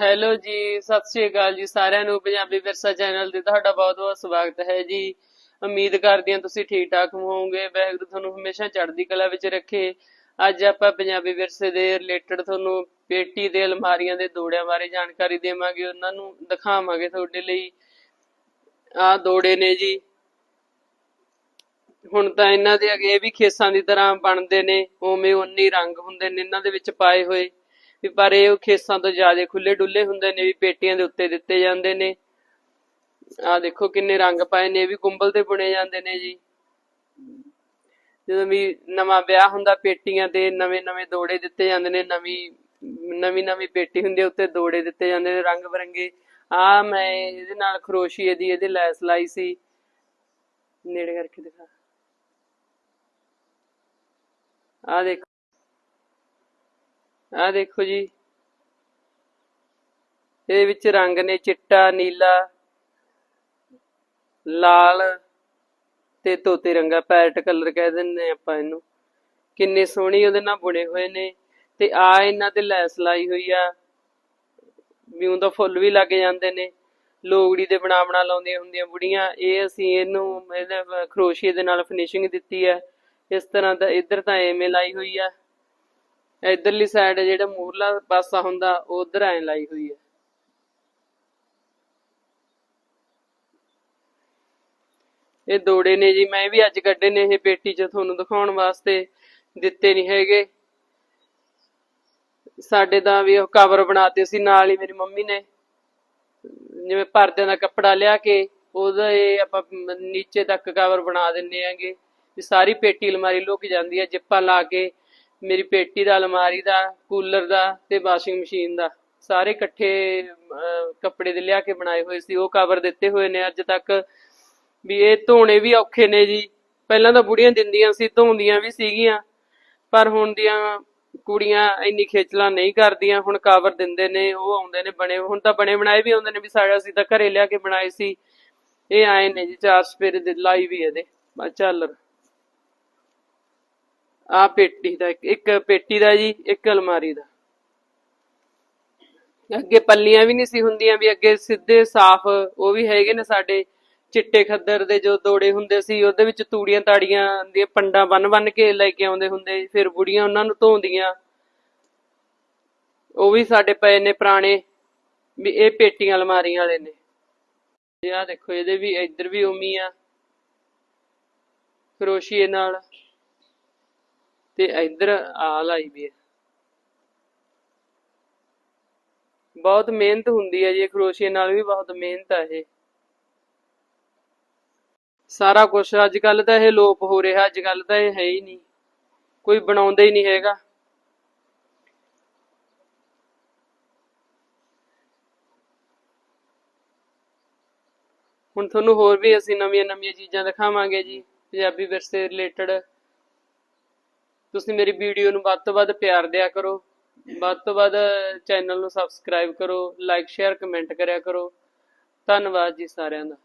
Hello ਜੀ, ਸਤਿ ਸ਼੍ਰੀ ਅਕਾਲ ਜੀ ਸਾਰਿਆਂ ਨੂੰ, ਪੰਜਾਬੀ ਵਿਰਸਾ ਚੈਨਲ ਤੇ ਤੁਹਾਡਾ ਬਹੁਤ-ਬਹੁਤ ਸਵਾਗਤ ਹੈ ਜੀ। ਉਮੀਦ ਕਰਦੀ ਹਾਂ ਤੁਸੀਂ ਠੀਕ ਠਾਕ ਹੋਵੋਗੇ, ਵਾਹਿਗੁਰੂ ਤੁਹਾਨੂੰ ਹਮੇਸ਼ਾ ਚੜ੍ਹਦੀ ਕਲਾ ਵਿੱਚ ਰੱਖੇ। ਅੱਜ ਆਪਾਂ ਪੰਜਾਬੀ ਵਿਰਸੇ ਦੇ ਰਿਲੇਟਡ ਤੁਹਾਨੂੰ ਪੇਟੀ ਦੇ ਅਲਮਾਰੀਆਂ ਦੇ ਦੋੜਿਆਂ ਬਾਰੇ ਜਾਣਕਾਰੀ ਦੇਵਾਂਗੇ, ਉਹਨਾਂ ਨੂੰ ਦਿਖਾਵਾਂਗੇ ਤੁਹਾਡੇ ਲਈ। ਆ ਦੋੜੇ ਨੇ ਜੀ। ਹੁਣ ਤਾਂ ਇਹਨਾਂ ਦੇ ਅਗੇ ਵੀ ਖੇਸਾਂ ਦੀ ਤਰ੍ਹਾਂ ਬਣਦੇ ਨੇ, ਉਵੇਂ ਉਨੀ ਰੰਗ ਹੁੰਦੇ ਨੇ, ਇਹਨਾਂ ਦੇ ਵਿੱਚ ਪਾਏ ਹੋਏ। ਵੀ ਪਰ ਇਹ ਖੇਸਾਂ ਤੋਂ ਜ਼ਿਆਦਾ ਖੁੱਲੇ ਡੁੱਲੇ ਹੁੰਦੇ ਨੇ, ਵੀ ਪੇਟੀਆਂ ਦੇ ਉੱਤੇ ਦਿੱਤੇ ਜਾਂਦੇ ਨੇ। ਆਹ ਦੇਖੋ ਕਿੰਨੇ ਰੰਗ ਪਾਏ ਨੇ, ਇਹ ਵੀ ਕੁੰਬਲ ਤੇ ਬੁਣੇ ਜਾਂਦੇ ਨੇ ਜੀ। ਜਦੋਂ ਵੀ ਨਵਾਂ ਵਿਆਹ ਹੁੰਦਾ, ਪੇਟੀਆਂ ਤੇ ਨਵੇਂ ਨਵੇਂ ਦੋੜੇ ਦਿੱਤੇ ਜਾਂਦੇ ਨੇ, ਨਵੀਂ ਨਵੀਂ ਨਵੀਂ ਪੇਟੀ ਹੁੰਦੀ ਉੱਤੇ ਦੋੜੇ ਦਿੱਤੇ ਜਾਂਦੇ ਨੇ ਰੰਗ ਬਰੰਗੇ। ਆ ਮੈਂ ਇਹਦੇ ਨਾਲ ਖਰੋਸ਼ੀਏ ਦੀ ਇਹਦੇ ਲੈਸ ਲਾਈ ਸੀ। ਨੇੜੇ ਕਰਕੇ ਦਿਖਾ। ਆ ਦੇਖੋ। ਆ ਦੇਖੋ ਜੀ। ਇਹਦੇ ਵਿੱਚ ਰੰਗ ਨੇ ਚਿੱਟਾ, ਨੀਲਾ, ਲਾਲ ਤੇ ਤੋਤੇ ਰੰਗਾ, ਪੈਰਟ ਕਲਰ ਕਹਿ ਦਿੰਦੇ ਆਪਾਂ ਇਹਨੂੰ। ਕਿੰਨੇ ਸੋਹਣੀ ਉਹਦੇ ਨਾਲ ਬੁਣੇ ਹੋਏ ਨੇ। ਤੇ ਆ ਇਹਨਾਂ ਤੇ ਲੈਸ ਲਾਈ ਹੋਈ ਆ। ਵੀ ਦਾ ਫੁੱਲ ਵੀ ਲੱਗ ਜਾਂਦੇ ਨੇ। ਲੋਗੜੀ ਦੇ ਬਣਾ ਬਣਾ ਲਾਉਂਦੀਆਂ ਹੁੰਦੀਆਂ ਬੁੜੀਆਂ। ਇਹ ਅਸੀਂ ਇਹਨੂੰ ਇਹਦੇ ਖਰੋਸ਼ੀਏ ਦੇ ਨਾਲ ਫਿਨਿਸ਼ਿੰਗ ਦਿੱਤੀ ਆ। ਇਸ ਤਰ੍ਹਾਂ ਦਾ ਇੱਧਰ ਤਾਂ ਐਵੇਂ ਲਾਈ ਹੋਈ ਆ। ਇਧਰਲੀ ਸਾਈਡ ਜਿਹੜਾ ਮੂਰਲਾ ਪਾਸਾ ਹੁੰਦਾ, ਉਹ ਉਧਰ ਐ ਲਾਈ ਹੋਈ ਹੈ। ਇਹ ਦੋੜੇ ਨੇ ਜੀ, ਮੈਂ ਵੀ ਅੱਜ ਕੱਢੇ ਨੇ ਇਹ ਪੇਟੀ 'ਚ ਤੁਹਾਨੂੰ ਦਿਖਾਉਣ ਵਾਸਤੇ। ਦਿੱਤੇ ਨਹੀਂ ਹੈਗੇ। ਸਾਡੇ ਤਾਂ ਵੀ ਉਹ ਕਵਰ ਬਣਾਤੇ ਸੀ ਨਾਲ ਹੀ ਮੇਰੀ ਮੰਮੀ ਨੇ। ਜਿਵੇਂ ਪਰਦਿਆਂ ਦਾ ਕੱਪੜਾ ਲਿਆ ਕੇ, ਉਹਦਾ ਇਹ ਆਪਾਂ ਨੀਚੇ ਤੱਕ ਕਵਰ ਬਣਾ ਦਿੰਨੇ ਆਂਗੇ ਸਾਰੀ ਪੇਟੀ ਅਲਮਾਰੀ ਲੁਕ ਜਾਂਦੀ ਹੈ, ਜਿੱਪਾਂ ਲਾ ਕੇ ਮੇਰੀ ਪੇਟੀ ਦਾ, ਅਲਮਾਰੀ ਦਾ, ਕੂਲਰ ਦਾ ਤੇ ਵਾਸ਼ਿੰਗ ਮਸ਼ੀਨ ਦਾ। ਸਾਰੇ ਇਕੱਠੇ ਕੱਪੜੇ ਦੇ ਲਿਆ ਕੇ ਬਣਾਏ ਹੋਏ ਸੀ। ਉਹ ਕਵਰ ਦਿੱਤੇ ਹੋਏ ਨੇ ਅੱਜ ਤੱਕ। ਵੀ ਇਹ ਧੋਣੇ ਵੀ ਔਖੇ ਨੇ ਜੀ। ਪਹਿਲਾਂ ਤਾਂ ਬੁੜੀਆਂ ਦਿੰਦੀਆਂ ਸੀ, ਧੋਂਦੀਆਂ ਵੀ ਸੀਗੀਆਂ। ਪਰ ਹੁਣ ਦੀਆਂ ਕੁੜੀਆਂ ਇੰਨੀ ਖੇਚਲਾ ਨਹੀਂ ਕਰਦੀਆਂ। ਹੁਣ ਕਵਰ ਦਿੰਦੇ ਨੇ, ਉਹ ਆਉਂਦੇ ਨੇ ਬਣੇ। ਹੁਣ ਤਾਂ ਬਣੇ ਬਣਾਏ ਵੀ ਆਉਂਦੇ ਨੇ ਵੀ ਸਾਡਾ ਅਸੀਂ ਤਾਂ ਘਰੇ ਲਿਆ ਕੇ ਬਣਾਏ ਸੀ। ਇਹ ਆਏ ਨੇ ਜੀ, ਚਾਰ ਸਪੇਰੇ ਦੇ ਲਾਈ ਵੀ ਇਹਦੇ। ਚੱਲ। ਆ ਪੇਟੀ ਦਾ, ਇੱਕ- ਪੇਟੀ ਦਾ ਜੀ, ਇੱਕ ਅਲਮਾਰੀ ਦਾ। ਅੱਗੇ ਪੱਲੀਆਂ ਵੀ ਨਹੀਂ ਸੀ ਹੁੰਦੀਆਂ ਵੀ, ਅੱਗੇ ਸਿੱਧੇ ਸਾਫ਼, ਉਹ ਵੀ ਹੈਗੇ ਨੇ ਸਾਡੇ ਚਿੱਟੇ ਖੱਦਰ ਦੇ ਜੋ ਦੋੜੇ ਹੁੰਦੇ ਸੀ, ਉਹਦੇ ਵਿੱਚ ਤੂੜੀਆਂ ਤਾੜੀਆਂ ਦੀਆਂ ਪੰਡਾਂ ਬੰਨ ਬੰਨ ਕੇ ਲੈ ਕੇ ਆਉਂਦੇ ਹੁੰਦੇ, ਫਿਰ ਬੁੜੀਆਂ ਉਹਨਾਂ ਨੂੰ ਧੋਂਦੀਆਂ। ਉਹ ਵੀ ਸਾਡੇ ਪਏ ਨੇ ਪੁਰਾਣੇ, ਵੀ ਇਹ ਪੇਟੀਆਂ ਅਲਮਾਰੀਆਂ ਵਾਲੇ ਨੇ। ਇਹ ਆ ਦੇਖੋ, ਇਹਦੇ ਵੀ ਇੱਧਰ ਵੀ ਉਮੀ ਆ ਕਰੋਸ਼ੀਏ ਨਾਲ। ਤੇ ਇੱਧਰ ਆ ਲਾਈ ਵੀ ਹੈ। ਬਹੁਤ ਮਿਹਨਤ ਹੁੰਦੀ ਹੈ ਜੀ ਕਰੋਸ਼ੀਏ ਨਾਲ ਵੀ ਬਹੁਤ ਮਿਹਨਤ ਹੈ ਇਹ। ਸਾਰਾ ਕੁਝ ਅੱਜ ਕੱਲ ਤਾਂ ਇਹ ਲੋਪ ਹੋ ਰਿਹਾ ਅੱਜ ਕੱਲ ਤਾਂ ਇਹ ਹੈ ਹੀ ਨਹੀਂ। ਕੋਈ ਬਣਾਉਂਦਾ ਹੀ ਨਹੀਂ ਹੈਗਾ। ਹੁਣ ਤੁਹਾਨੂੰ ਹੋਰ ਵੀ ਅਸੀਂ ਨਵੀਆਂ ਨਵੀਆਂ ਚੀਜ਼ਾਂ ਦਿਖਾਵਾਂਗੇ ਜੀ, ਪੰਜਾਬੀ ਵਿਰਸੇ ਰਿਲੇਟਡ ਤੁਸੀਂ ਮੇਰੀ ਵੀਡੀਓ ਨੂੰ ਵੱਧ ਤੋਂ ਵੱਧ ਪਿਆਰ ਦਿਆ ਕਰੋ, ਵੱਧ ਤੋਂ ਵੱਧ ਚੈਨਲ ਨੂੰ ਸਬਸਕ੍ਰਾਈਬ ਕਰੋ ਲਾਈਕ ਸ਼ੇਅਰ ਕਮੈਂਟ ਕਰਿਆ ਕਰੋ। ਧੰਨਵਾਦ ਜੀ ਸਾਰਿਆਂ ਦਾ।